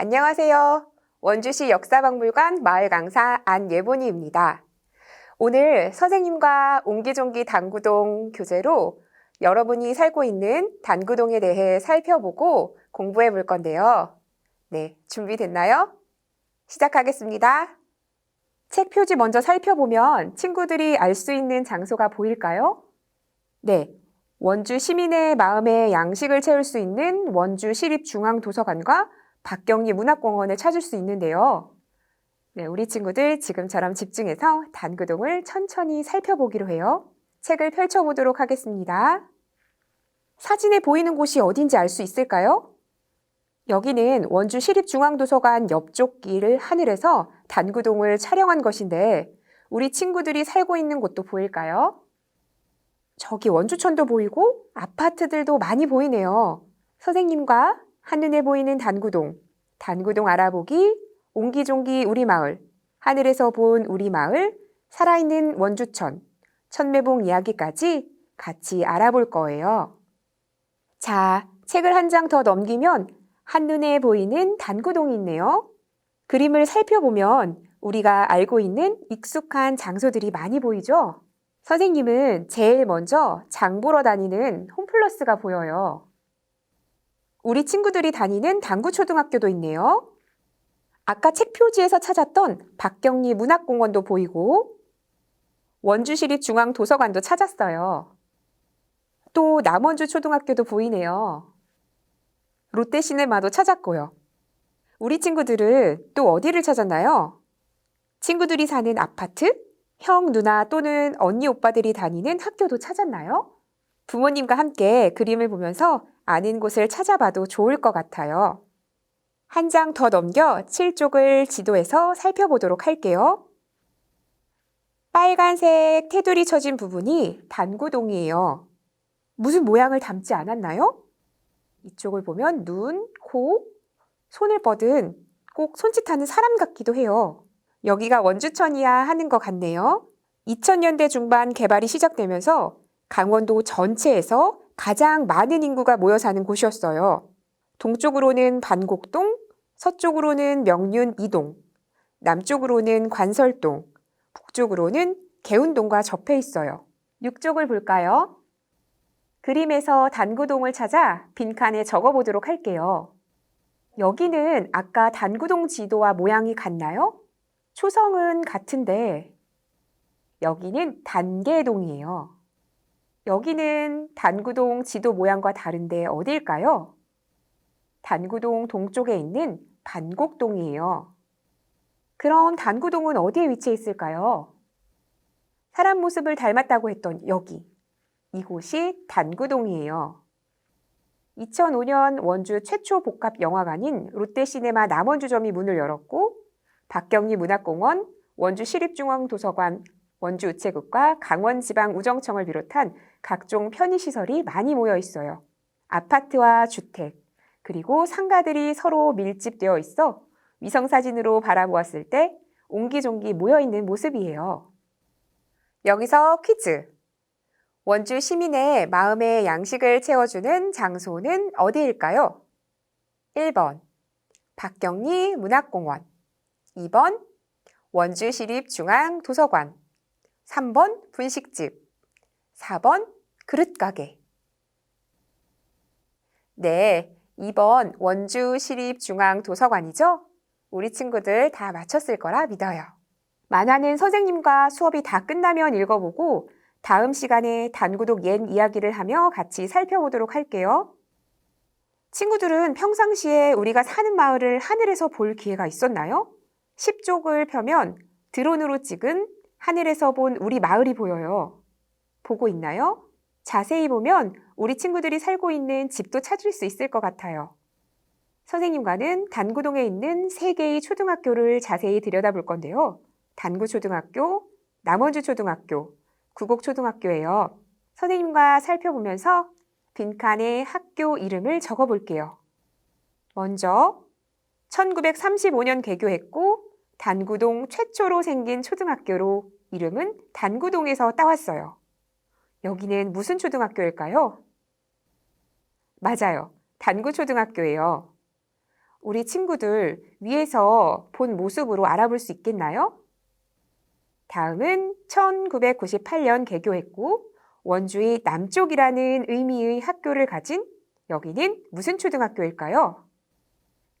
안녕하세요. 원주시 역사박물관 마을 강사 안예본이입니다. 오늘 선생님과 옹기종기 단구동 교재로 여러분이 살고 있는 단구동에 대해 살펴보고 공부해 볼 건데요. 네, 준비됐나요? 시작하겠습니다. 책 표지 먼저 살펴보면 친구들이 알 수 있는 장소가 보일까요? 네. 원주 시민의 마음에 양식을 채울 수 있는 원주 시립중앙도서관과 박경리 문학공원을 찾을 수 있는데요. 네, 우리 친구들 지금처럼 집중해서 단구동을 천천히 살펴보기로 해요. 책을 펼쳐보도록 하겠습니다. 사진에 보이는 곳이 어딘지 알 수 있을까요? 여기는 원주 시립중앙도서관 옆쪽 길 하늘에서 단구동을 촬영한 것인데 우리 친구들이 살고 있는 곳도 보일까요? 저기 원주천도 보이고 아파트들도 많이 보이네요. 선생님과 한눈에 보이는 단구동, 단구동 알아보기, 옹기종기 우리 마을, 하늘에서 본 우리 마을, 살아있는 원주천, 천매봉 이야기까지 같이 알아볼 거예요. 자, 책을 한 장 더 넘기면 한눈에 보이는 단구동이 있네요. 그림을 살펴보면 우리가 알고 있는 익숙한 장소들이 많이 보이죠? 선생님은 제일 먼저 장 보러 다니는 홈플러스가 보여요. 우리 친구들이 다니는 당구초등학교도 있네요. 아까 책 표지에서 찾았던 박경리 문학공원도 보이고 원주시립 중앙도서관도 찾았어요. 또 남원주 초등학교도 보이네요. 롯데시네마도 찾았고요. 우리 친구들은 또 어디를 찾았나요? 친구들이 사는 아파트, 형, 누나 또는 언니, 오빠들이 다니는 학교도 찾았나요? 부모님과 함께 그림을 보면서 아는 곳을 찾아봐도 좋을 것 같아요. 한 장 더 넘겨 7쪽을 지도에서 살펴보도록 할게요. 빨간색 테두리 쳐진 부분이 단구동이에요. 무슨 모양을 담지 않았나요? 이쪽을 보면 눈, 코, 손을 뻗은 꼭 손짓하는 사람 같기도 해요. 여기가 원주천이야 하는 것 같네요. 2000년대 중반 개발이 시작되면서 강원도 전체에서 가장 많은 인구가 모여 사는 곳이었어요. 동쪽으로는 반곡동, 서쪽으로는 명륜 이동, 남쪽으로는 관설동, 북쪽으로는 개운동과 접해 있어요. 6쪽을 볼까요? 그림에서 단구동을 찾아 빈칸에 적어 보도록 할게요. 여기는 아까 단구동 지도와 모양이 같나요? 초성은 같은데 여기는 단계동이에요. 여기는 단구동 지도 모양과 다른데 어디일까요? 단구동 동쪽에 있는 반곡동이에요. 그럼 단구동은 어디에 위치해 있을까요? 사람 모습을 닮았다고 했던 여기. 이곳이 단구동이에요. 2005년 원주 최초 복합 영화관인 롯데시네마 남원주점이 문을 열었고 박경리 문학공원, 원주 시립중앙도서관, 원주 우체국과 강원지방우정청을 비롯한 각종 편의시설이 많이 모여 있어요. 아파트와 주택, 그리고 상가들이 서로 밀집되어 있어 위성사진으로 바라보았을 때 옹기종기 모여있는 모습이에요. 여기서 퀴즈. 원주 시민의 마음의 양식을 채워주는 장소는 어디일까요? 1번 박경리 문학공원 2번 원주시립중앙도서관 3번 분식집 4번 그릇가게 네, 2번 원주시립중앙도서관이죠? 우리 친구들 다 맞췄을 거라 믿어요. 만화는 선생님과 수업이 다 끝나면 읽어보고 다음 시간에 단구독 옛 이야기를 하며 같이 살펴보도록 할게요. 친구들은 평상시에 우리가 사는 마을을 하늘에서 볼 기회가 있었나요? 10쪽을 펴면 드론으로 찍은 하늘에서 본 우리 마을이 보여요. 보고 있나요? 자세히 보면 우리 친구들이 살고 있는 집도 찾을 수 있을 것 같아요. 선생님과는 단구동에 있는 세 개의 초등학교를 자세히 들여다볼 건데요. 단구초등학교, 남원주초등학교, 구곡초등학교예요. 선생님과 살펴보면서 빈칸에 학교 이름을 적어 볼게요. 먼저 1935년 개교했고 단구동 최초로 생긴 초등학교로 이름은 단구동에서 따왔어요. 여기는 무슨 초등학교일까요? 맞아요. 단구초등학교예요. 우리 친구들 위에서 본 모습으로 알아볼 수 있겠나요? 다음은 1998년 개교했고 원주의 남쪽이라는 의미의 학교를 가진 여기는 무슨 초등학교일까요?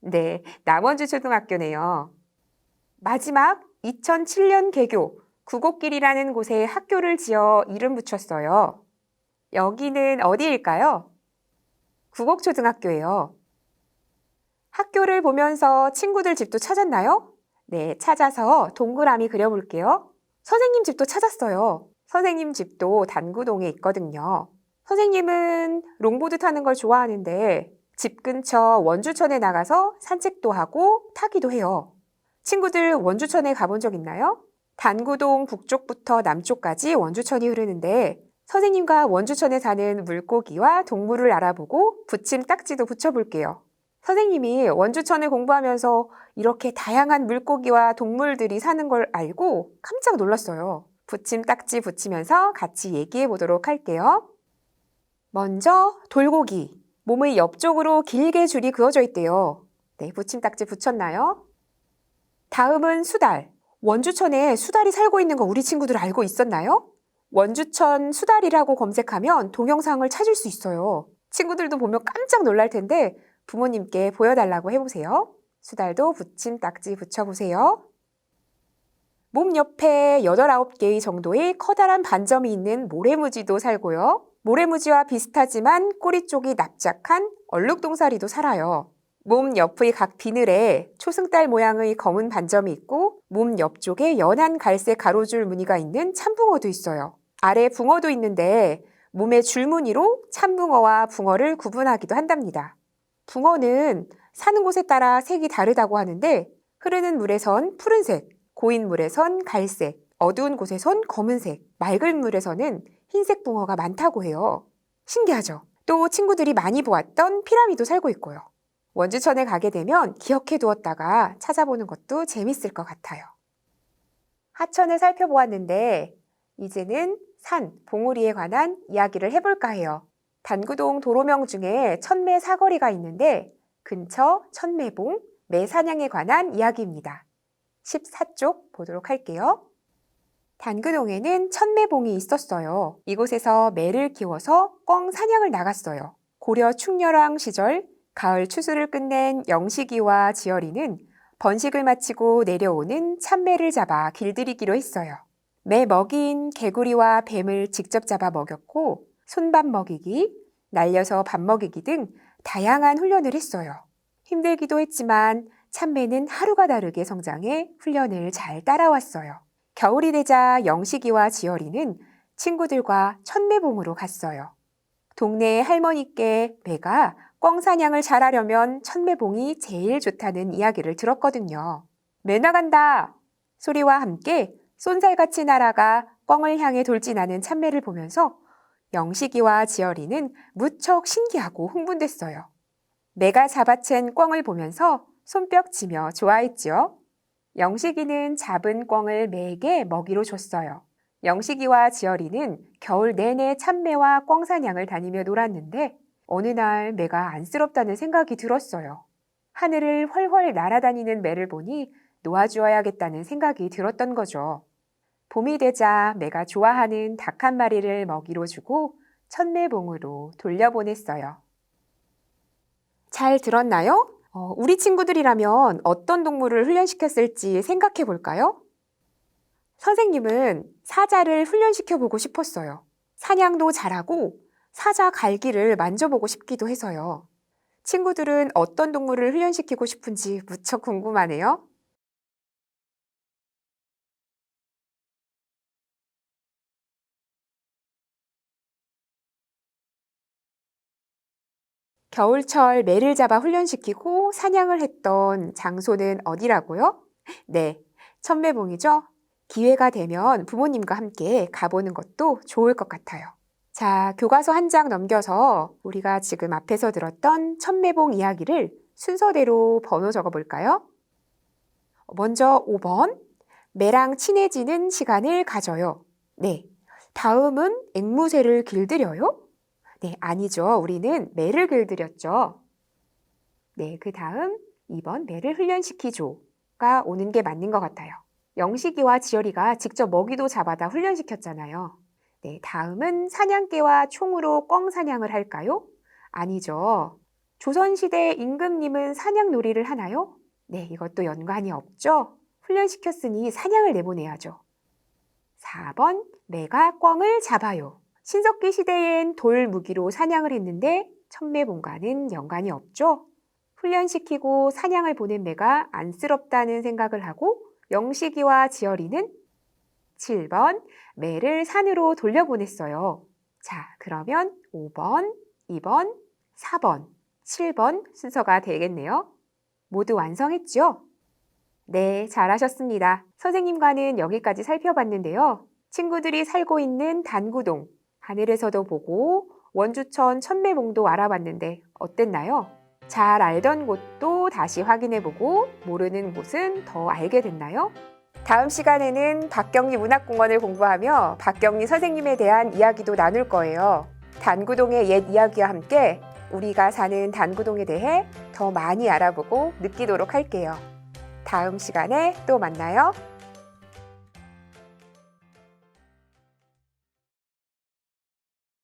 네, 남원주 초등학교네요. 마지막 2007년 개교 구곡길이라는 곳에 학교를 지어 이름 붙였어요. 여기는 어디일까요? 구곡초등학교예요. 학교를 보면서 친구들 집도 찾았나요? 네, 찾아서 동그라미 그려볼게요. 선생님 집도 찾았어요. 선생님 집도 단구동에 있거든요. 선생님은 롱보드 타는 걸 좋아하는데 집 근처 원주천에 나가서 산책도 하고 타기도 해요. 친구들 원주천에 가본 적 있나요? 단구동 북쪽부터 남쪽까지 원주천이 흐르는데 선생님과 원주천에 사는 물고기와 동물을 알아보고 붙임 딱지도 붙여볼게요. 선생님이 원주천을 공부하면서 이렇게 다양한 물고기와 동물들이 사는 걸 알고 깜짝 놀랐어요. 붙임 딱지 붙이면서 같이 얘기해 보도록 할게요. 먼저 돌고기. 몸의 옆쪽으로 길게 줄이 그어져 있대요. 네, 붙임 딱지 붙였나요? 다음은 수달. 원주천에 수달이 살고 있는 거 우리 친구들 알고 있었나요? 원주천 수달이라고 검색하면 동영상을 찾을 수 있어요. 친구들도 보면 깜짝 놀랄 텐데 부모님께 보여달라고 해보세요. 수달도 붙임 딱지 붙여보세요. 몸 옆에 8, 9개의 정도의 커다란 반점이 있는 모래무지도 살고요. 모래무지와 비슷하지만 꼬리 쪽이 납작한 얼룩동사리도 살아요. 몸 옆의 각 비늘에 초승달 모양의 검은 반점이 있고 몸 옆쪽에 연한 갈색 가로줄 무늬가 있는 참붕어도 있어요. 아래 붕어도 있는데 몸의 줄무늬로 참붕어와 붕어를 구분하기도 한답니다. 붕어는 사는 곳에 따라 색이 다르다고 하는데 흐르는 물에선 푸른색, 고인 물에선 갈색, 어두운 곳에선 검은색, 맑은 물에서는 흰색 붕어가 많다고 해요. 신기하죠? 또 친구들이 많이 보았던 피라미도 살고 있고요. 원주천에 가게 되면 기억해 두었다가 찾아보는 것도 재밌을 것 같아요. 하천을 살펴보았는데 이제는 산, 봉우리에 관한 이야기를 해볼까 해요. 단구동 도로명 중에 천매 사거리가 있는데 근처 천매봉, 매사냥에 관한 이야기입니다. 14쪽 보도록 할게요. 단구동에는 천매봉이 있었어요. 이곳에서 매를 키워서 꿩 사냥을 나갔어요. 고려 충렬왕 시절 가을 추수를 끝낸 영식이와 지열이는 번식을 마치고 내려오는 참매를 잡아 길들이기로 했어요. 매 먹이인 개구리와 뱀을 직접 잡아 먹였고 손밥 먹이기, 날려서 밥 먹이기 등 다양한 훈련을 했어요. 힘들기도 했지만 참매는 하루가 다르게 성장해 훈련을 잘 따라왔어요. 겨울이 되자 영식이와 지열이는 친구들과 천매봉으로 갔어요. 동네 할머니께 매가 꿩 사냥을 잘하려면 천매봉이 제일 좋다는 이야기를 들었거든요. 매 나간다! 소리와 함께 쏜살같이 날아가 꿩을 향해 돌진하는 참매를 보면서 영식이와 지열이는 무척 신기하고 흥분됐어요. 매가 잡아챈 꿩을 보면서 손뼉치며 좋아했지요. 영식이는 잡은 꿩을 매에게 먹이로 줬어요. 영식이와 지열이는 겨울 내내 참매와 꿩 사냥을 다니며 놀았는데 어느 날 매가 안쓰럽다는 생각이 들었어요. 하늘을 훨훨 날아다니는 매를 보니 놓아주어야겠다는 생각이 들었던 거죠. 봄이 되자 매가 좋아하는 닭 한 마리를 먹이로 주고 천매봉으로 돌려보냈어요. 잘 들었나요? 어, 우리 친구들이라면 어떤 동물을 훈련시켰을지 생각해 볼까요? 선생님은 사자를 훈련시켜 보고 싶었어요. 사냥도 잘하고 사자 갈기를 만져보고 싶기도 해서요. 친구들은 어떤 동물을 훈련시키고 싶은지 무척 궁금하네요. 겨울철 매를 잡아 훈련시키고 사냥을 했던 장소는 어디라고요? 네, 천매봉이죠. 기회가 되면 부모님과 함께 가보는 것도 좋을 것 같아요. 자, 교과서 한 장 넘겨서 우리가 지금 앞에서 들었던 천매봉 이야기를 순서대로 번호 적어 볼까요? 먼저 5번. 매랑 친해지는 시간을 가져요. 네. 다음은 앵무새를 길들여요? 네, 아니죠. 우리는 매를 길들였죠. 네, 그 다음 2번 매를 훈련시키죠가 오는 게 맞는 것 같아요. 영식이와 지열이가 직접 먹이도 잡아다 훈련시켰잖아요. 네, 다음은 사냥개와 총으로 꿩 사냥을 할까요? 아니죠. 조선시대 임금님은 사냥 놀이를 하나요? 네, 이것도 연관이 없죠. 훈련시켰으니 사냥을 내보내야죠. 4번 매가 꿩을 잡아요. 신석기 시대엔 돌 무기로 사냥을 했는데 천매봉과는 연관이 없죠. 훈련시키고 사냥을 보낸 매가 안쓰럽다는 생각을 하고 영식이와 지열이는 7번 매를 산으로 돌려보냈어요. 자, 그러면 5번, 2번, 4번, 7번 순서가 되겠네요. 모두 완성했죠? 네, 잘하셨습니다. 선생님과는 여기까지 살펴봤는데요. 친구들이 살고 있는 단구동, 하늘에서도 보고 원주천 천매봉도 알아봤는데 어땠나요? 잘 알던 곳도 다시 확인해보고 모르는 곳은 더 알게 됐나요? 다음 시간에는 박경리 문학공원을 공부하며 박경리 선생님에 대한 이야기도 나눌 거예요. 단구동의 옛 이야기와 함께 우리가 사는 단구동에 대해 더 많이 알아보고 느끼도록 할게요. 다음 시간에 또 만나요.